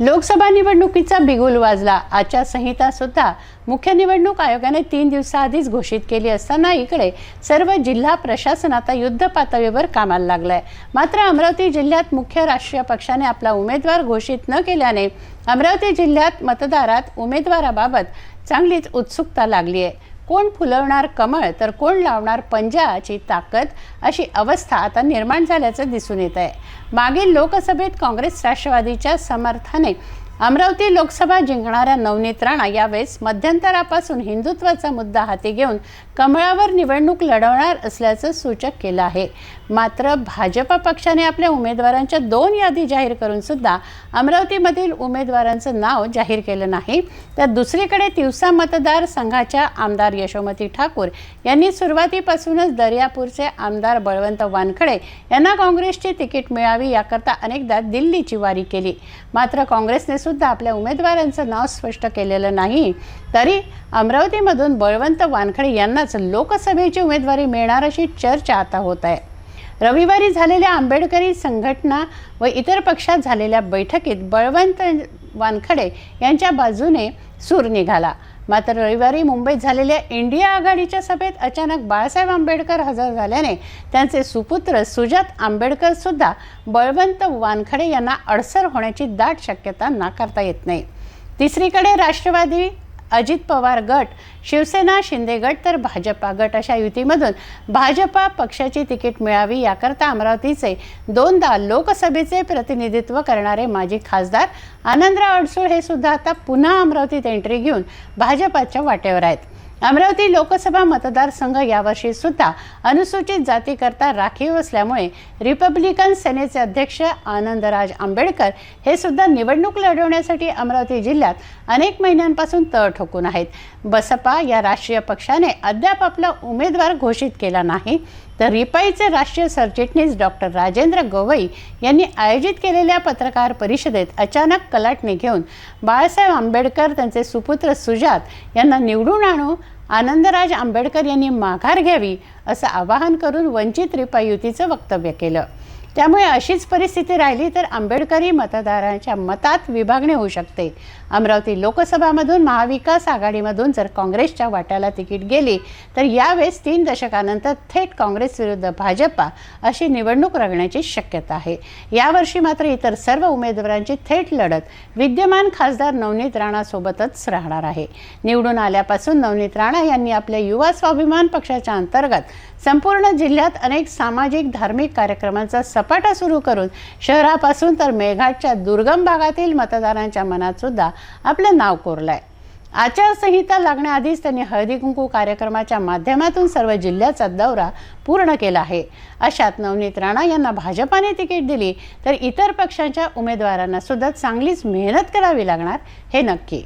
लोकसभा निवडणुकीचा बिगुल वाजला. आचारसंहिता सुद्धा मुख्य निवडणूक आयोगाने तीन दिवसाआधीच घोषित केली असताना इकडे सर्व जिल्हा प्रशासन आता युद्ध पातळीवर कामाला लागलंय. मात्र अमरावती जिल्ह्यात मुख्य राष्ट्रीय पक्षाने आपला उमेदवार घोषित न केल्याने अमरावती जिल्ह्यात मतदारात उमेदवाराबाबत चांगलीच उत्सुकता लागली आहे कोण फुलवणार कमळ तर कोण लावणार पंजाची ताकद अशी अवस्था आता निर्माण झाल्याचं दिसून येत आहे मागील लोकसभेत काँग्रेस राष्ट्रवादीच्या समर्थाने अमरावती लोकसभा जिंकणाऱ्या नवनीत राणा यावेळेस मध्यंतरापासून हिंदुत्वाचा मुद्दा हाती घेऊन कमळावर निवडणूक लढवणार असल्याचं सूचक केलं आहे. मात्र भाजप पक्षाने आपल्या उमेदवारांच्या दोन यादी जाहीर करून सुद्धा अमरावतीमधील उमेदवारांचं नाव जाहीर केलं नाही. तर दुसरीकडे तिवसा मतदारसंघाच्या आमदार यशोमती ठाकूर यांनी सुरुवातीपासूनच दर्यापूरचे आमदार बळवंत वानखडे यांना काँग्रेसची तिकीट मिळावी याकरता अनेकदा दिल्लीची वारी केली. मात्र काँग्रेसने सुद्धा आपल्या उमेदवारांचं नाव स्पष्ट केलेलं नाही. तरी अमरावतीमधून बळवंत वानखडे यांनाच लोकसभेची उमेदवारी मिळणार अशी चर्चा आता होत आहे. रविवारी झालेल्या आंबेडकरी संघटना व इतर पक्षात झालेल्या बैठकीत बळवंत वानखडे यांच्या बाजूने सूर निघाला. मात्र रविवारी मुंबईत झालेल्या इंडिया आघाडीच्या सभेत अचानक बाळासाहेब आंबेडकर हजर झाल्याने त्यांचे सुपुत्र सुजात आंबेडकर सुद्धा बळवंत वानखडे यांना अडसर होण्याची दाट शक्यता नाकारता येत नाही. तिसरीकडे राष्ट्रवादी अजित पवार गट शिवसेना शिंदे गट तर भाजपा गट अशा युतीमधून भाजपा पक्षाची तिकीट मिळावी याकरता अमरावतीचे दोनदा लोकसभेचे प्रतिनिधित्व करणारे माजी खासदार आनंदराव अडसूळ हे सुद्धा आता पुन्हा अमरावतीत एंट्री घेऊन भाजपाच्या वाटेवर आहेत. अमरावती लोकसभा मतदारसंघ यावर्षी सुद्धा अनुसूचित जातीकरता राखीव असल्यामुळे रिपब्लिकन सेनेचे अध्यक्ष आनंदराज आंबेडकर हे सुद्धा निवडणूक लढवण्यासाठी अमरावती जिल्ह्यात अनेक महिन्यांपासून तळ ठोकून आहेत. बसपा या राष्ट्रीय पक्षाने अद्याप आपला उमेदवार घोषित केला नाही. तर रिपाईचे राष्ट्रीय सरचिटणीस डॉक्टर राजेंद्र गोवई यांनी आयोजित केलेल्या पत्रकार परिषदेत अचानक कलाटणी घेऊन बाळासाहेब आंबेडकर त्यांचे सुपुत्र सुजात यांना निवडून आणू आनंदराज आंबेडकर यांनी माघार घ्यावी असं आवाहन करून वंचित रिपाई युतीचं वक्तव्य केलं. त्यामुळे अशीच परिस्थिती राहिली तर आंबेडकरी मतदारांच्या मतात विभागणी होऊ शकते. अमरावती लोकसभामधून महाविकास आघाडीमधून जर काँग्रेसच्या वाट्याला तिकीट गेली तर यावेळेस तीन दशकानंतर थेट काँग्रेस विरुद्ध भाजपा अशी निवडणूक रंगण्याची शक्यता आहे. यावर्षी मात्र इतर सर्व उमेदवारांची थेट लढत विद्यमान खासदार नवनीत राणासोबतच राहणार आहे. निवडून आल्यापासून नवनीत राणा यांनी आपल्या युवा स्वाभिमान पक्षाच्या अंतर्गत संपूर्ण जिल्ह्यात अनेक सामाजिक धार्मिक कार्यक्रमांचा सप सपाटा सुरू करून शहरापासून तर मेघाटच्या दुर्गम भागातील मतदारांच्या मनात सुद्धा आपलं नाव कोरलं आहे आचारसंहिता लागण्याआधीच त्यांनी हळदी कुंकू कार्यक्रमाच्या माध्यमातून सर्व जिल्ह्याचा दौरा पूर्ण केला आहे. अशात नवनीत राणा यांना भाजपाने तिकीट दिली तर इतर पक्षांच्या उमेदवारांना सुद्धा चांगलीच मेहनत करावी लागणार हे नक्की.